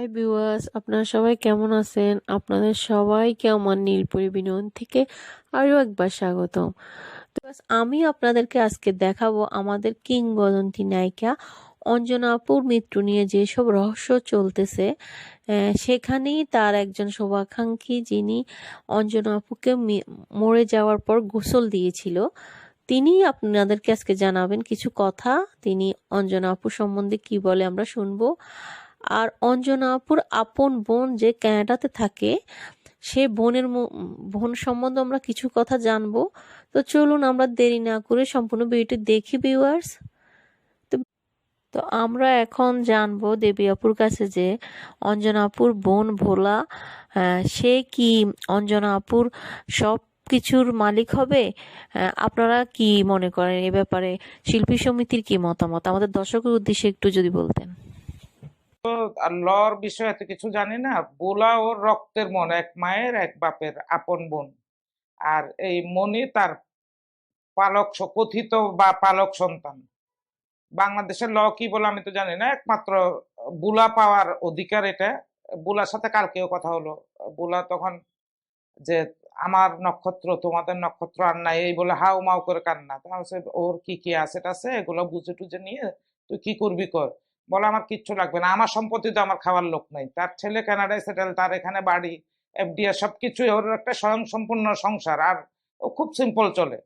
Hi viewers, আপনারা সবাই কেমন আছেন? আপনাদের সবাইকে আমার নীলপরি বিনোদন থেকে আরও একবার স্বাগতম। তো আমি আপনাদেরকে আজকে দেখাবো আমাদের কিংবদন্তি নায়িকা অঞ্জনা আপুর মৃত্যু নিয়ে যেসব রহস্য চলতেছে। সেখানেই তার একজন শোভাকাঙ্ক্ষী যিনি অঞ্জনা আপুকে মরে যাওয়ার পর গোসল দিয়েছিল। তিনি আপনাদেরকে আজকে জানাবেন কিছু কথা। তিনি অঞ্জনা আপু সম্বন্ধে কি বলে আমরা শুনব। আর অঞ্জনা আপুর আপন বোন যে ক্যানাডাতে থাকে সে বোনের বোন সম্বন্ধে আমরা কিছু কথা জানব। তো চলুন আমরা দেরি না করে সম্পূর্ণ ভিডিওটি দেখি ভিউয়ার্স তো আমরা এখন জানব দেবী আপুর কাছে যে অঞ্জনা আপুর বোন ভোলা আহ, সে কি অঞ্জনা আপুর সব কিছুর মালিক হবে? আপনারা কি মনে করেন এ ব্যাপারে? শিল্পী সমিতির কি মতামত? আমাদের দর্শকের উদ্দেশ্যে একটু যদি বলতেন। লর বিষয়ে এত কিছু জানি না। বোলা রক্তের মন, এক মায়ের, এক বাপের আপন বোন। আর এই মনি তার পালক কথিত বা পালক সন্তান। বাংলাদেশের ল কি বলে আমি তো জানি না, একমাত্র বুলা পাওয়ার অধিকার এটা। বুলার সাথে কালকেও কথা হলো? বুলা তখন যে, আমার নক্ষত্র, তোমাদের নক্ষত্র আর নাই। এই বলে হাউ মাউ করে কান্না। তা ওর কি কি আছে আছে এগুলো বুঝে টুঝে নিয়ে, তুই কি করবি কর? বলে, আমার কিচ্ছু লাগবে না। আমার সম্পত্তি তো আমার খাওয়ার লোক নাই। তার ছেলে কানাডায় সেটেল তার এখানে বাড়ি এফডিআর সবকিছুই ওর একটা স্বয়ং সম্পূর্ণ সংসার। আর ও খুব সিম্পল চলে।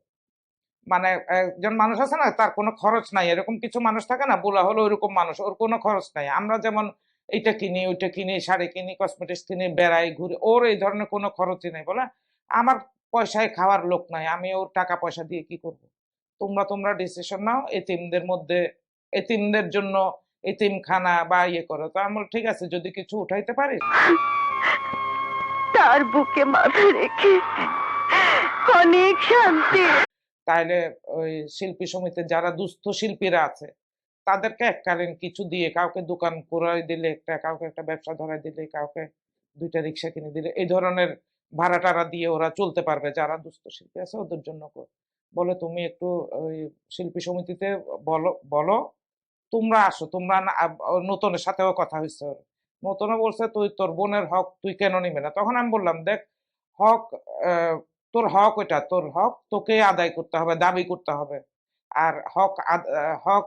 মানে একজন মানুষ আছে না, তার কোনো খরচ নাই। এরকম কিছু মানুষ থাকে না বলা হলো ওইরকম মানুষ, ওর কোনো খরচ নাই। আমরা যেমন এইটা কিনি, ওইটা কিনি, শাড়ি কিনি কসমেটিক্স কিনি, বেড়াই, ঘুরি, ওর এই ধরনের কোনো খরচই নেই। বলে, আমার পয়সায় খাওয়ার লোক নাই, আমি ওর টাকা পয়সা দিয়ে কি করব? তোমরা তোমরা ডিসিশন নাও। এতিমদের মধ্যে, এতিমদের জন্য এতিমখানা বা ইয়ে করো। তো আমি ঠিক আছে যদি কিছু উঠাইতে পারিস? তার বুকে মাথা রেখে অনেক শান্তি। তাহলে ওই শিল্পী সমিতির যারা দুস্থ শিল্পীরা আছে তাদেরকে এককালীন কিছু দিয়ে কাউকে দোকান করাই দিলে একটা কাউকে একটা ব্যবসা ধরাই দিলে কাউকে দুইটা রিক্সা কিনে দিলে এই ধরনের ভাড়া টাড়া দিয়ে ওরা চলতে পারবে। যারা দুস্থ শিল্পী আছে ওদের জন্য। বলে তুমি একটু ওই শিল্পী সমিতিতে বলো বলো। তোমরা আসো তোমরা নতুনের সাথেও কথা হয়েছে ওর। নতুনও বলছে তুই তোর বোনের হক তুই কেন নিবে না? তখন আমি বললাম দেখ হক তোর হক ওইটা তোর হক তোকে আদায় করতে হবে দাবি করতে হবে। আর হক হক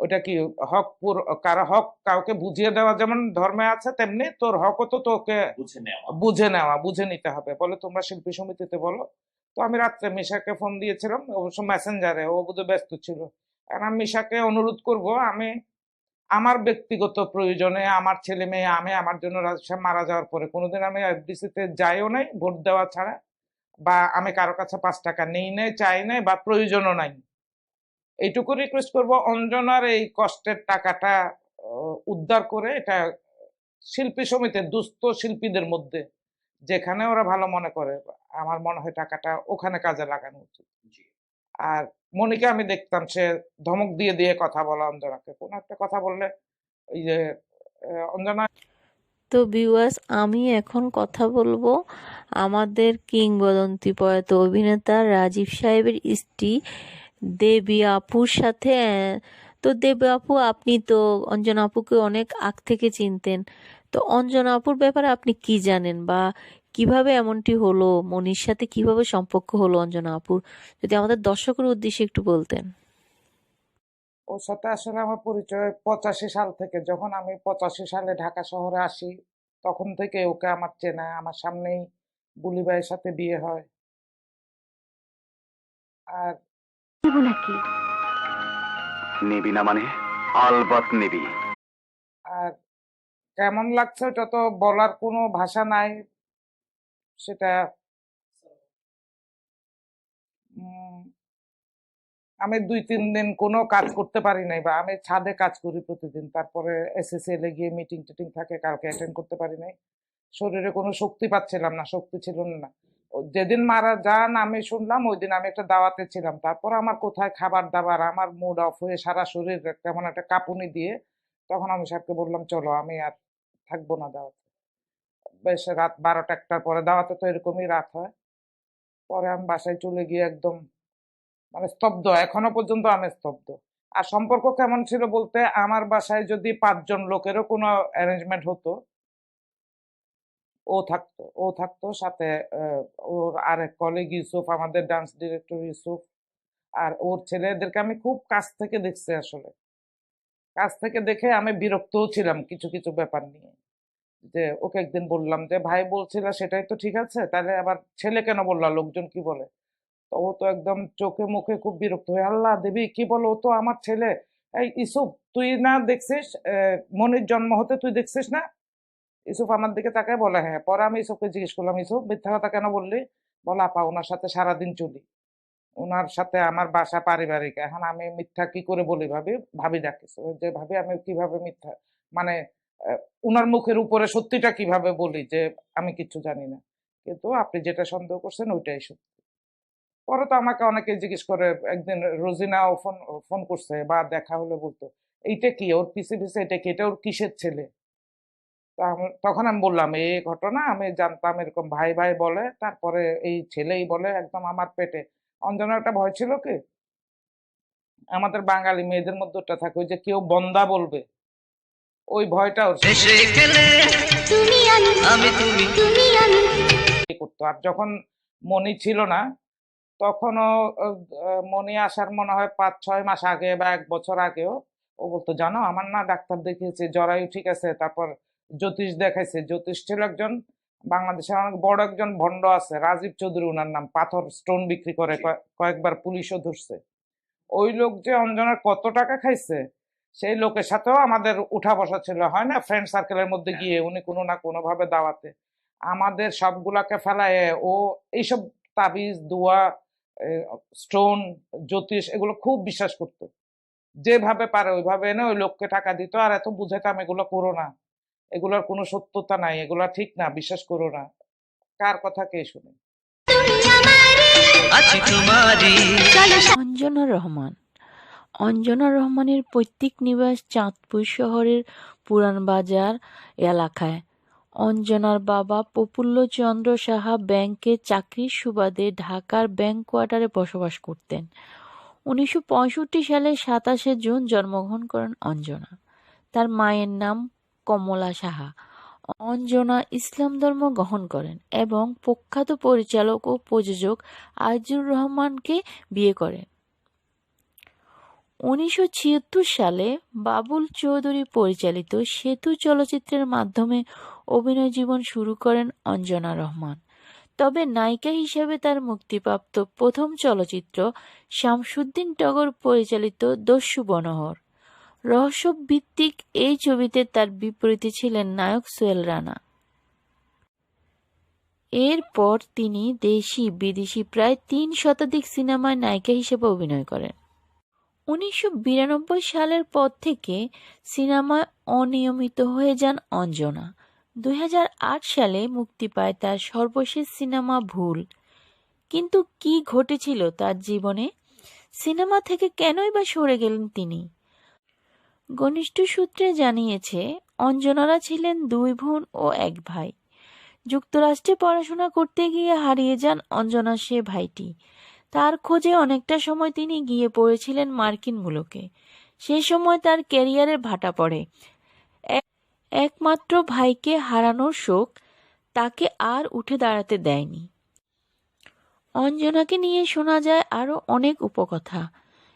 ওইটা কি হক পুর কারও হক কাউকে বুঝিয়ে দেওয়া যেমন ধর্মে আছে তেমনি তোর হকও তো তোকে বুঝে নেওয়া। বুঝে নেওয়া বুঝে নিতে হবে। বলে তোমরা শিল্পী সমিতিতে বলো। তো আমি রাত্রে মিশাকে ফোন দিয়েছিলাম অবশ্য মেসেঞ্জারে ও বোধহয় ব্যস্ত ছিল। আর আমি মিশাকে অনুরোধ করব আমি আমার ব্যক্তিগত প্রয়োজনে আমার ছেলে মেয়ে আমি আমার জন্য মারা যাওয়ার পরে কোনোদিন আমি এফডিসিতে যাইও নাই ভোট দেওয়া ছাড়া বা আমি কারও কাছে পাঁচ টাকা নেই নাই চাই নাই বা প্রয়োজনও নাই। এইটুকু রিকোয়েস্ট করব অঞ্জনার এই কষ্টের টাকাটা উদ্ধার করে এটা শিল্পী সমিতির দুস্থ শিল্পীদের মধ্যে যেখানে ওরা ভালো মনে করে আমার মনে হয় টাকাটা ওখানে কাজে লাগানো উচিত। আর মনিকে আমি দেখতাম, সে ধমক দিয়ে দিয়ে কথা বলা অঞ্জনাকে। কোনো একটা কথা বললে ওই যে অঞ্জনা তো ভিউয়ার্স আমি এখন কথা বলব আমাদের কিংবদন্তি প্রয়াত অভিনেতা রাজীব সাহেবের স্ত্রী দেবী আপুর সাথে। তো দেবী আপু, আপনি তো অঞ্জনা আপুকে অনেক আগ থেকে চিনতেন। তো অঞ্জনা আপুর ব্যাপারে আপনি কি জানেন বা কীভাবে এমনটি হলো? মনির সাথে কীভাবে সম্পর্ক হলো অঞ্জনা আপুর যদি আমাদের দর্শকের উদ্দেশ্যে একটু বলতেন। ওর সাথে আসলে আমার পরিচয় পঁচাশি সাল থেকে। যখন আমি পঁচাশি সালে ঢাকা শহরে আসি তখন থেকে ওকে আমার চেনা আমার সামনেই বুলি ভাইয়ের সাথে বিয়ে হয়। আর নাকি? নিবি না মানে? আলবাত নিবি। আর কেমন লাগছে ওটা তো বলার কোনো ভাষা নাই সেটা আমি দুই তিন দিন কোনো কাজ করতে পারি নাই বা আমি ছাদে কাজ করি প্রতিদিন। তারপরে এসএসএল এ গিয়ে মিটিং টিটিং থাকে কালকে অ্যাটেন্ড করতে পারি নাই। শরীরে কোনো শক্তি পাচ্ছিলাম না শক্তি ছিল না। যেদিন মারা যান আমি শুনলাম ওই দিন আমি একটা দাওয়াতে ছিলাম। তারপর আমার কোথায় খাবার দাবার আমার মুড অফ হয়ে সারা শরীর কেমন একটা কাঁপুনি দিয়ে তখন আমি সাহেবকে বললাম চলো আমি আর থাকব না দাওয়াতে। বেশ রাত বারোটা একটার পরে, দাওয়াতে তো এরকমই রাত হয়। পরে আমি বাসায় চলে গিয়ে একদম মানে স্তব্ধ, এখনও পর্যন্ত আমি স্তব্ধ। আর সম্পর্ক কেমন ছিল বলতে, আমার বাসায় যদি পাঁচজন লোকেরও কোনো অ্যারেঞ্জমেন্ট হতো, ও থাকতো ও থাকতো, সাথে ওর আরেক কলিগ ইউসুফ, আমাদের ডান্স ডিরেক্টর ইউসুফ, আর ওর ছেলেদেরকে আমি খুব কাছ থেকে দেখছি আসলে। কাছ থেকে দেখে আমি বিরক্তও ছিলাম কিছু কিছু ব্যাপার নিয়ে। যে ওকে একদিন বললাম যে, ভাই বলছিল সেটাই তো ঠিক আছে, তাহলে আবার ছেলে কেন বললা লোকজন কি বলে? তো ও তো একদম চোখে মুখে খুব বিরক্ত হয়ে, আল্লাহ দেবী, কি বলো? ও তো আমার ছেলে। এই ইসুফ, তুই না দেখছিস? মনির জন্ম হতে তুই দেখছিস না? ইসুফ আমার দিকে তাকায় বলে হ্যাঁ পরে আমি ইসুফকে জিজ্ঞেস করলাম, ইসুফ, মিথ্যা কথা কেন বললি? বলে, আপা, ওনার সাথে সারাদিন চলি। ওনার সাথে আমার বাসা পারিবারিক। এখন আমি মিথ্যা কি করে বলি ভাবি? ভাবি ডাকিস। যে ভাবি, আমি কীভাবে মিথ্যা? মানে উনার মুখের উপরে সত্যিটা কীভাবে বলি যে আমি কিচ্ছু জানি না। কিন্তু আপনি যেটা সন্দেহ করছেন ওইটাই সত্যি। পরে তো আমাকে অনেকে জিজ্ঞেস করে, একদিন রোজিনাও ফোন ফোন করছে বা দেখা হলে বলতো, এইটা কি? ওর পিছে পিছে এটা কি? এটা ওর কিসের ছেলে? তখন আমি বললাম এই ঘটনা আমি জানতাম এরকম ভাই ভাই বলে, তারপরে এই ছেলেই বলে একদম আমার পেটে। অঞ্জনার একটা ভয় ছিল কি? আমাদের বাঙালি মেয়েদের মধ্যে ওটা থাকে যে কেউ বন্দা বলবে। ওই ভয়টা ওর করতো। আর যখন মনি ছিল না তখনও মনি আসার মনে হয় পাঁচ ছয় মাস আগে বা এক বছর আগেও ও বলতো জানো আমার না ডাক্তার দেখিয়েছে জরায়ু ঠিক আছে তারপর জ্যোতিষ দেখাইছে। জ্যোতিষ ছিল একজন বাংলাদেশের অনেক বড় একজন ভণ্ড আছে রাজীব চৌধুরী ওনার নাম পাথর স্টোন বিক্রি করে কয়- কয়েকবার পুলিশও ধরছে। ওই লোক যে অঞ্জনার কত টাকা খাইছে সেই লোকের সাথেও আমাদের উঠা বসা ছিল হয় না? ফ্রেন্ড সার্কেলের মধ্যে গিয়ে উনি কোনো না কোনো ভাবে দাওয়াতে আমাদের সবগুলাকে ফেলায় ও এইসব তাবিজ দোয়া স্টোন জ্যোতিষ এগুলো খুব বিশ্বাস করতো। যেভাবে পারে ওইভাবে এনে ওই লোককে টাকা দিত আর এত বুঝাইতাম এগুলো করো না। এগুলোর কোনো সত্যতা নাই এগুলো ঠিক না বিশ্বাস করো না। কার কথা কে শুনে? অঞ্জনা রহমান। অঞ্জনা রহমানের পৈতৃক নিবাস চাঁদপুর শহরের পুরান বাজার এলাকায়। অঞ্জনার বাবা প্রফুল্লচন্দ্র সাহা ব্যাংকে চাকরির সুবাদে ঢাকার ব্যাংক কোয়ার্টারে বসবাস করতেন। উনিশশো পঁয়ষট্টি সালে সাতাশে জুন জন্মগ্রহণ করেন অঞ্জনা। তার মায়ের নাম কমলা সাহা। অঞ্জনা ইসলাম ধর্ম গ্রহণ করেন এবং প্রখ্যাত পরিচালক ও প্রযোজক আজিজুর রহমানকে বিয়ে করেন। উনিশশো ছিয়াত্তর সালে বাবুল চৌধুরী পরিচালিত সেতু চলচ্চিত্রের মাধ্যমে অভিনয় জীবন শুরু করেন অঞ্জনা রহমান। তবে নায়িকা হিসেবে তার মুক্তিপ্রাপ্ত প্রথম চলচ্চিত্র শামসুদ্দিন টগর পরিচালিত দস্যু বনহর। রহস্যভিত্তিক এই ছবিতে তার বিপরীতে ছিলেন নায়ক সোহেল রানা। এরপর তিনি দেশি বিদেশি প্রায় তিন শতাধিক সিনেমায় নায়িকা হিসেবে অভিনয় করেন। উনিশশো বিরানব্বই সালের পর থেকে সিনেমায় অনিয়মিত হয়ে যান অঞ্জনা। দু হাজার আট সালে মুক্তি পায় তার সর্বশেষ সিনেমা ভুল। কিন্তু কি ঘটেছিল তার জীবনে? সিনেমা থেকে কেনই বা সরে গেলেন তিনি? ঘনিষ্ঠ সূত্রে জানিয়েছে, অঞ্জনারা ছিলেন দুই বোন ও এক ভাই। যুক্তরাষ্ট্রে পড়াশোনা করতে গিয়ে হারিয়ে যান অঞ্জনা সে ভাইটি। তার খোঁজে অনেকটা সময় তিনি গিয়ে পড়েছিলেন মার্কিন সে সময় তার ক্যারিয়ারের ভাটা পড়ে। একমাত্র ভাইকে হারানোর শোক তাকে আর উঠে দাঁড়াতে দেয়নি। অঞ্জনাকে নিয়ে শোনা যায় আরও অনেক উপকথা।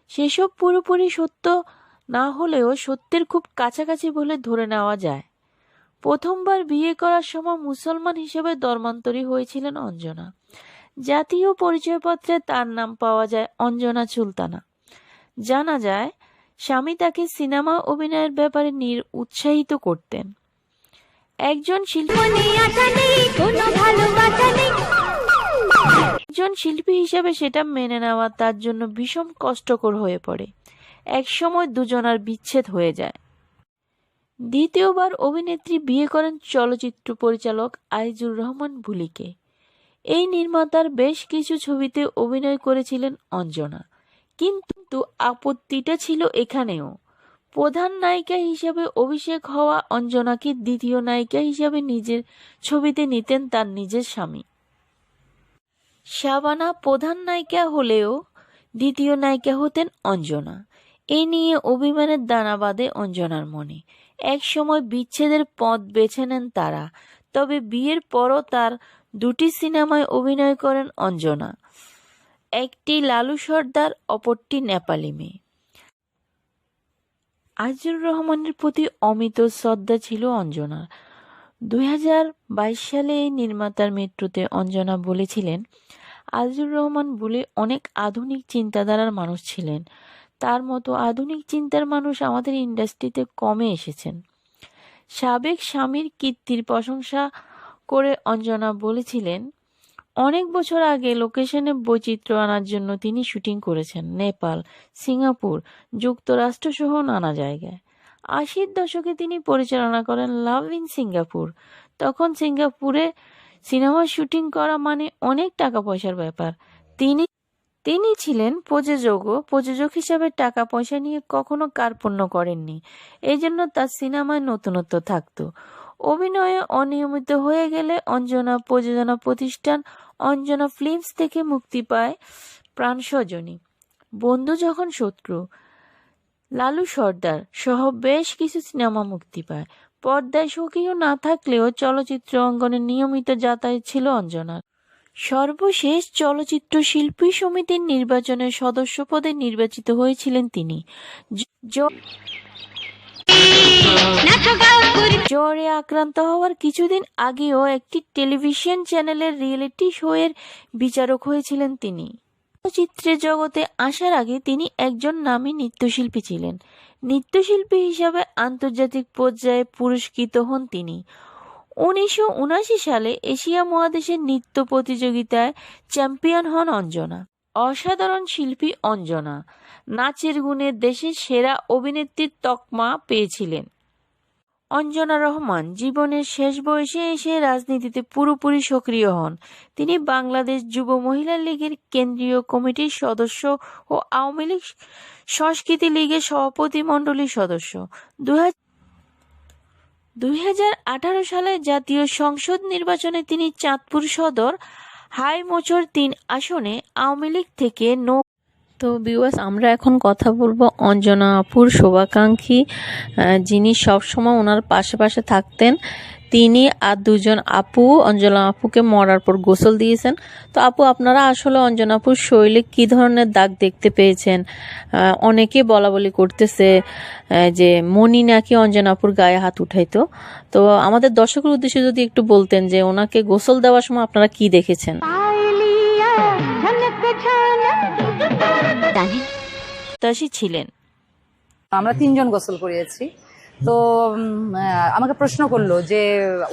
সেসব পুরোপুরি সত্য না হলেও সত্যের খুব কাছাকাছি বলে ধরে নেওয়া যায়। প্রথমবার বিয়ে করার সময় মুসলমান হিসেবে ধর্মান্তরী হয়েছিলেন অঞ্জনা। জাতীয় পরিচয়পত্রে তার নাম পাওয়া যায় অঞ্জনা সুলতানা জানা যায় স্বামী তাকে সিনেমা অভিনয়ের ব্যাপারে নির উৎসাহিত করতেন। একজন শিল্পী একজন শিল্পী হিসেবে সেটা মেনে নেওয়া তার জন্য ভীষণ কষ্টকর হয়ে পড়ে। একসময় দুজনার বিচ্ছেদ হয়ে যায়। দ্বিতীয়বার অভিনেত্রী বিয়ে করেন চলচ্চিত্র পরিচালক আইজুর রহমান ভুলিকে এই নির্মাতার বেশ কিছু ছবিতে অভিনয় করেছিলেন অঞ্জনা। কিন্তু আপত্তিটা ছিল এখানেও। প্রধান নায়িকা হিসেবে অভিষেক হওয়া অঞ্জনাকে দ্বিতীয় নায়িকা হিসেবে নিজের ছবিতে নিতেন তার নিজের স্বামী। শাবানা প্রধান নায়িকা হলেও দ্বিতীয় নায়িকা হতেন অঞ্জনা। এ নিয়ে অভিমানের দানা বাঁধে অঞ্জনার মনে। এক সময় বিচ্ছেদের পথ বেছে নেন তারা। তবে বিয়ের পরও তার দুটি সিনেমায় অভিনয় করেন অঞ্জনা। একটি লালু সর্দার, অপরটি নেপালি মেয়ে। আজিজুর রহমানের প্রতি অমিত শ্রদ্ধা ছিল অঞ্জনার। দুই হাজার বাইশ সালে এই নির্মাতার মৃত্যুতে অঞ্জনা বলেছিলেন, আজিজুর রহমান বলে অনেক আধুনিক চিন্তাধারার মানুষ ছিলেন। তার মতো আধুনিক চিন্তার মানুষ আমাদের ইন্ডাস্ট্রিতে কমে এসেছেন। সাবেক স্বামীর কীর্তির প্রশংসা করে অঞ্জনা বলেছিলেন, অনেক বছর আগে লোকেশনে বৈচিত্র্য আনার জন্য তিনি শুটিং করেছেন নেপাল, সিঙ্গাপুর, যুক্তরাষ্ট্র সহ নানা জায়গায়। আশির দশকে তিনি পরিচালনা করেন লাভ ইন সিঙ্গাপুর। তখন সিঙ্গাপুরে সিনেমার শুটিং করা মানে অনেক টাকা পয়সার ব্যাপার। তিনি তিনি ছিলেন প্রযোজকও প্রযোজক হিসাবে টাকা পয়সা নিয়ে কখনো কার্পণ্য করেননি। এই জন্য তার সিনেমায় নতুনত্ব থাকত। অভিনয়ে অনিয়মিত হয়ে গেলে অঞ্জনা প্রযোজনা প্রতিষ্ঠান অঞ্জনা ফিল্মস থেকে মুক্তি পায় প্রাণ সজনী বন্ধু যখন শত্রু, লালু সর্দার সহ বেশ কিছু সিনেমা মুক্তি পায়। পর্দায় সক্রিয় না থাকলেও চলচ্চিত্র অঙ্গনে নিয়মিত যাতায়াত ছিল অঞ্জনার। সর্বশেষ চলচ্চিত্র শিল্পী সমিতির নির্বাচনে সদস্য পদে নির্বাচিত হয়েছিলেন তিনি। জ্বরে আক্রান্ত হওয়ার কিছুদিন আগেও একটি টেলিভিশন চ্যানেলের রিয়েলিটি শো এর বিচারক হয়েছিলেন তিনি। চলচ্চিত্রের জগতে আসার আগে তিনি একজন নামী নৃত্যশিল্পী ছিলেন। নৃত্যশিল্পী হিসাবে আন্তর্জাতিক পর্যায়ে পুরস্কৃত হন তিনি। উনিশশো উনাশি সালে এশিয়া মহাদেশের নৃত্য প্রতিযোগিতায় চ্যাম্পিয়ন হন অঞ্জনা, অসাধারণ শিল্পী অঞ্জনা। নাচের গুণে দেশের সেরা অভিনেত্রীর তকমা পেয়েছিলেন। অঞ্জনা রহমান জীবনের শেষ বয়সে এসে রাজনীতিতে পুরোপুরি সক্রিয় হন। তিনি বাংলাদেশ যুব মহিলা লীগের কেন্দ্রীয় কমিটির সদস্য ও আওয়ামী লীগ সংস্কৃতি লীগের সভাপতি মণ্ডলীর সদস্য। দুই হাজার আঠারো সালে জাতীয় সংসদ নির্বাচনে তিনি চাঁদপুর সদর হাই মোচর তিন আসনে আওয়ামী লীগ থেকে নো তো বিওয়াস আমরা এখন কথা বলব অঞ্জনা আপুর শোভাকাঙ্ক্ষী যিনি সবসময় ওনার পাশে পাশে থাকতেন। তিনি আর দুজন আপু অঞ্জনা আপুকে মরার পর গোসল দিয়েছেন। তো আপু আপনারা আসলে অঞ্জনা আপুর শৈলে কি ধরনের দাগ দেখতে পেয়েছেন? অনেকে বলা বলি করতেছে যে মনি নাকি অঞ্জনা আপুর গায়ে হাত উঠাইতো। তো আমাদের দর্শকের উদ্দেশ্যে যদি একটু বলতেন যে ওনাকে গোসল দেওয়ার সময় আপনারা কি দেখেছেন? ছিলেন। আমরা তিনজন গোসল করিয়েছি। তো আমাকে প্রশ্ন করল যে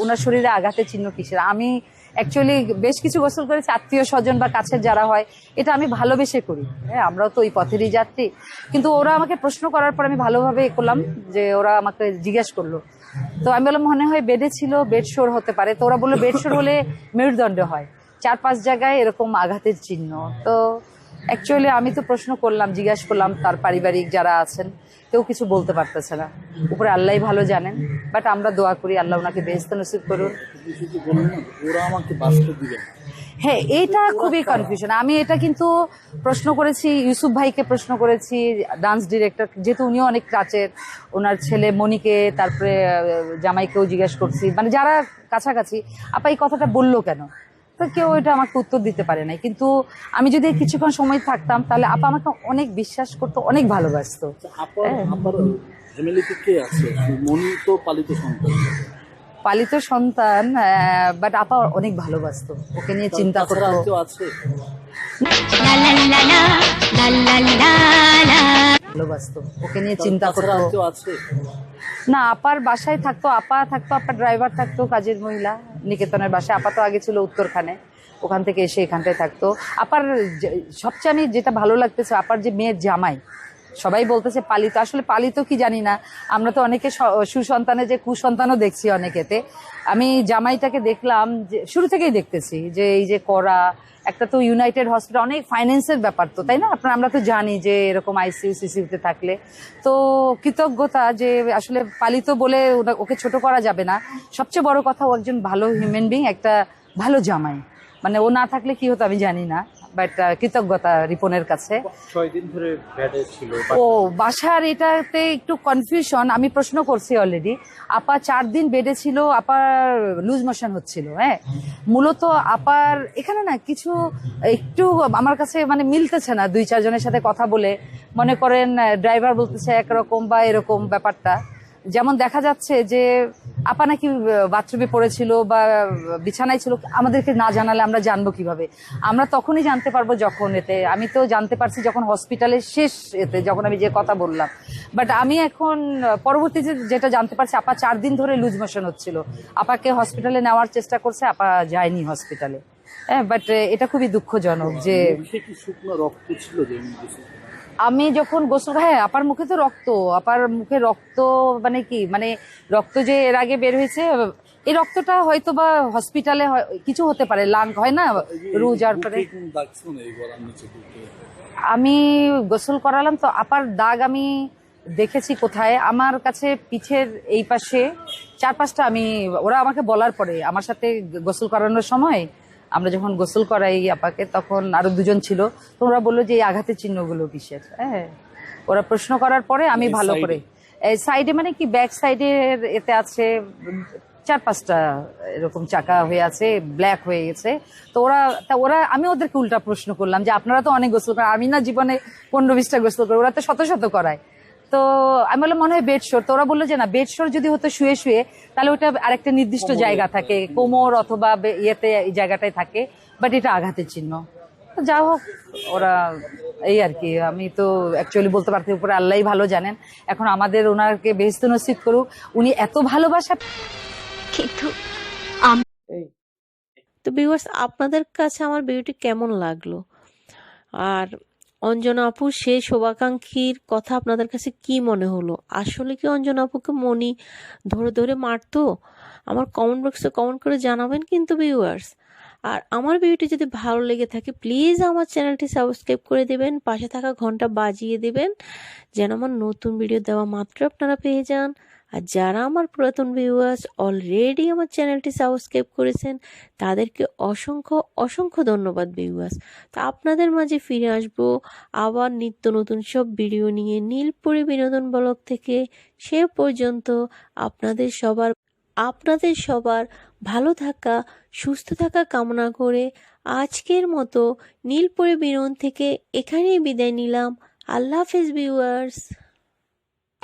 ওনার শরীরে আঘাতের চিহ্ন কিসের? আমি অ্যাকচুয়ালি বেশ কিছু গোসল করেছি, আত্মীয় স্বজন বা কাছের যারা হয়, এটা আমি ভালোবেসে করি। হ্যাঁ আমরাও তো ওই পথেরই যাত্রী। কিন্তু ওরা আমাকে প্রশ্ন করার পর আমি ভালোভাবে করলাম যে ওরা আমাকে জিজ্ঞেস করল। তো আমি বললাম, মনে হয় বেডে ছিল, বেড শোর হতে পারে। তো ওরা বলল, বেড শোর হলে মেরুদণ্ড হয়। চার পাঁচ জায়গায় এরকম আঘাতের চিহ্ন। তো অ্যাকচুয়ালি আমি তো প্রশ্ন করলাম, জিজ্ঞাসা করলাম তার পারিবারিক যারা আছেন, কেউ কিছু বলতে পারতেছে না। উপরে আল্লাহ ভালো জানেন বাট আমরা দোয়া করি আল্লাহ ওনাকে বেহেস্ত নসিব করুন। হ্যাঁ এটা খুবই কনফিউশন আমি এটা কিন্তু প্রশ্ন করেছি, ইউসুফ ভাইকে প্রশ্ন করেছি ডান্স ডিরেক্টর যেহেতু উনিও অনেক কাছের ওনার ছেলে মনিকে, তারপরে জামাইকেও জিজ্ঞেস করছি। মানে যারা কাছাকাছি, আপা এই কথাটা বলল কেন? তো কেউ এটা আমাকে উত্তর দিতে পারে নাই। কিন্তু আমি যদি কিছুক্ষণ সময় থাকতাম তাহলে আপা আমাকে অনেক বিশ্বাস করতো অনেক ভালোবাসতো। আপার ফ্যামিলিতে কে আছে? মনি তো পালিত সন্তান। পালিত সন্তান বাট আপা অনেক ভালোবাসতো। ওকে নিয়ে চিন্তা করতো। ভালোবাসতো। ওকে নিয়ে চিন্তা করতো। না আপার বাসায় থাকতো। আপা থাকতো আপার ড্রাইভার থাকতো কাজের মহিলা নিকেতনের বাসায়। আপা তো আগে ছিল উত্তরখানে। ওখান থেকে এসে এখানটায় থাকতো। আপার সবচেয়ে আমি যেটা ভালো লাগতেছে আপার যে মেয়ের জামাই সবাই বলতেছে পালিত। আসলে পালিত কি জানি না। আমরা তো অনেকে সুসন্তানে যে কুসন্তানও দেখছি অনেকেতে। আমি জামাইটাকে দেখলাম যে, শুরু থেকেই দেখতেছি যে, এই যে করা, একটা তো ইউনাইটেড হসপিটাল অনেক ফাইন্যান্সের ব্যাপার তো, তাই না? আপনার, আমরা তো জানি যে, এরকম আইসিইউ সিসিউতে থাকলে। তো কৃতজ্ঞতা যে, আসলে পালিত বলে ওকে ছোট করা যাবে না। সবচেয়ে বড় কথা ও একজন ভালো হিউম্যান বিং একটা ভালো জামাই। মানে ও না থাকলে কি হতো আমি জানি না। বাট কৃতজ্ঞতা রিপনের কাছে। ও বাসার এটাতে একটু কনফিউশন আমি প্রশ্ন করছি অলরেডি আপা চার দিন বেডে ছিল আপার লুজ মোশন হচ্ছিল হ্যাঁ? মূলত আপার এখানে না কিছু একটু আমার কাছে মানে মিলতেছে না দুই চারজনের সাথে কথা বলে। মনে করেন ড্রাইভার বলতেছে একরকম বা এরকম ব্যাপারটা। যেমন দেখা যাচ্ছে যে আপা নাকি বাথরুমে পড়েছিল বা বিছানায় ছিল, আমাদেরকে না জানালে আমরা জানব কীভাবে? আমরা তখনই জানতে পারব যখন এতে, আমি তো জানতে পারছি যখন হসপিটালের শেষ এতে, যখন আমি যে কথা বললাম। বাট আমি এখন পরবর্তীতে যেটা জানতে পারছি, আপা চার দিন ধরে লুজ মোশন হচ্ছিল। আপাকে হসপিটালে নেওয়ার চেষ্টা করছে, আপা যায়নি হসপিটালে। হ্যাঁ বাট এটা খুবই দুঃখজনক যে শুকনো রক্ত ছিল? আমি যখন গোসল হ্যাঁ আপার মুখে তো রক্ত, আপার মুখে রক্ত মানে কি? মানে রক্ত যে এর আগে বের হয়েছে, এই রক্তটা হয়তো বা হসপিটালে কিছু হতে পারে লাং হয় না? রু যার পরে আমি গোসল করালাম, তো আপার দাগ আমি দেখেছি কোথায়? আমার কাছে পিঠের এই পাশে চার পাঁচটা আমি ওরা আমাকে বলার পরে, আমার সাথে গোসল করানোর সময় আমরা যখন গোসল করাই আপাকে তখন আরও দুজন ছিল। তো ওরা বলল যে এই আঘাতের চিহ্নগুলো কিসের? হ্যাঁ। ওরা প্রশ্ন করার পরে আমি ভালো করে সাইডে মানে কি ব্যাক সাইডের এতে আছে চার পাঁচটা এরকম চাকা হয়ে আছে ব্ল্যাক হয়ে গেছে। তো ওরা তা ওরা আমি ওদেরকে উল্টা প্রশ্ন করলাম যে আপনারা তো অনেক গোসল করেন আমি না জীবনে পনেরো বিশটা গোসল করি ওরা তো শত শত করায়। তো আমি বললাম মনে হয় বেড শোর তো ওরা বলল যে না বেড শোর যদি হতো শুয়ে শুয়ে তাহলে ওটা আরেকটা নির্দিষ্ট জায়গা থাকে। কোমর অথবা বে- ইয়েতে এই জায়গাটায় থাকে বাট এটা আঘাতের চিহ্ন। তো যা হোক ওরা এই আর কি আমি তো অ্যাকচুয়ালি বলতে পারতে উপরে আল্লাহ ভালো জানেন। এখন আমাদের ওনাকে বেহস্ত নসিব করুক উনি এত ভালোবাসা কিন্তু তো ভিউয়ার্স আপনাদের কাছে আমার ভিডিওটি কেমন লাগল? আর অঞ্জনা আপু সেই শোভাকাঙ্ক্ষীর কথা আপনাদের কাছে কি মনে হলো? আসলে কি অঞ্জনা আপুকে মনি ধরে ধরে মারতো? আমার কমেন্ট বক্সে কমেন্ট করে জানাবেন কিন্তু ভিউয়ার্স আর আমার ভিডিওটি যদি ভালো লেগে থাকে প্লিজ আমার চ্যানেলটি সাবস্ক্রাইব করে দেবেন, পাশে থাকা ঘণ্টা বাজিয়ে দেবেন, যেন আমার নতুন ভিডিও দেওয়া মাত্র আপনারা পেয়ে যান। আর যারা আমার পুরাতন ভিউয়ার্স অলরেডি আমার চ্যানেলটি সাবস্ক্রাইব করেছেন, তাদেরকে অসংখ্য অসংখ্য ধন্যবাদ ভিউয়ার্স তা আপনাদের মাঝে ফিরে আসব আবার নিত্য নতুন সব ভিডিও নিয়ে নীলপুরি বিনোদন ব্লগ থেকে। সে পর্যন্ত আপনাদের সবার আপনাদের সবার ভালো থাকা, সুস্থ থাকা কামনা করে আজকের মতো নীলপুরি বিনোদন থেকে এখানেই বিদায় নিলাম। আল্লাহ হাফেজ ভিউয়ার্স